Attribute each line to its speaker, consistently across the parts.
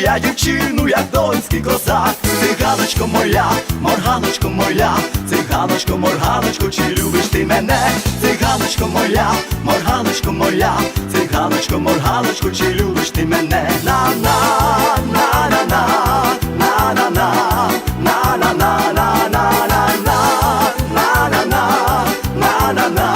Speaker 1: я дівчину, як донський козак Циганочко моя, морганочко моя Циганочко, морганочко, чи любиш ти мене? Циганочко моя, морганочко моя Циганочко, морганочко, чи любиш ти мене? На на на на на на на на на на на на на на на на на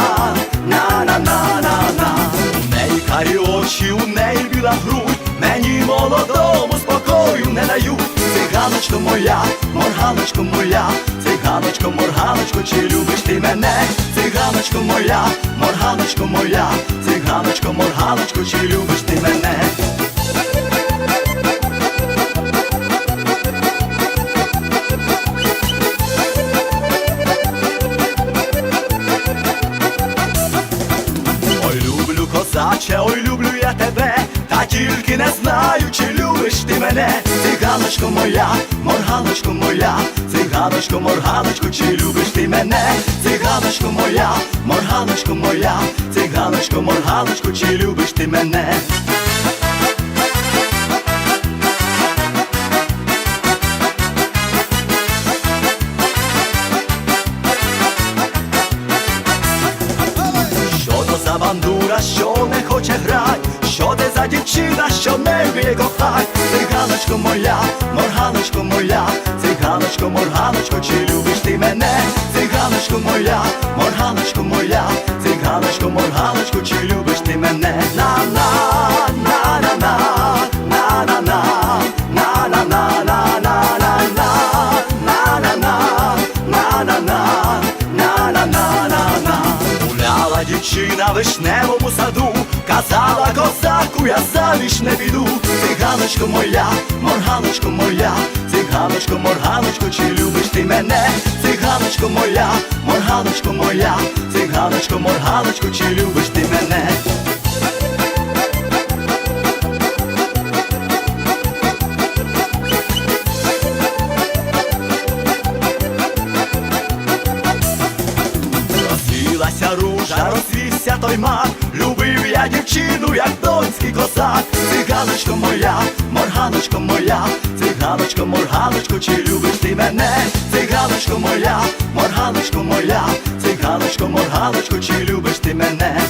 Speaker 1: молодому спокою не дають. Циганочко моя, морганочко моя, циганочко, морганочко, чи любиш ти мене? Циганочко моя, морганочко моя, циганочко, морганочко, чи любиш ти мене? Ой, люблю козаче, ой, люблю я тебе, та тільки не знаю, мене, циганочко моя, морганочко моя, циганочко, морганочко, чи любиш ти мене, циганочко моя, морганочко моя, циганочко, морганочко, чи любиш ти мене. Що то за що не хоче грать, що ти за дівчина, що не вміє кохать, циганочко моя, морганочко моя, циганочко, морганочко, чи любиш ти мене, циганочко моя, морганочко моя, циганочко, морганочко, чи любиш ти мене, Гуляла на вишневому саду, казала козаку, я заміж не піду. Циганочко моя, морганочко моя, циганочко, морганочко, чи любиш ти мене? Циганочко моя, морганочко моя, циганочко, морганочко, чи любиш ти мене? Розцвілася ружа, розвівся той мак Любив я дівчину, як донський козак Циганочко моя, морганочко моя Циганочко, морганочко, чи любиш ти мене? Циганочко моя, морганочко моя Циганочко, морганочко, чи любиш ти мене?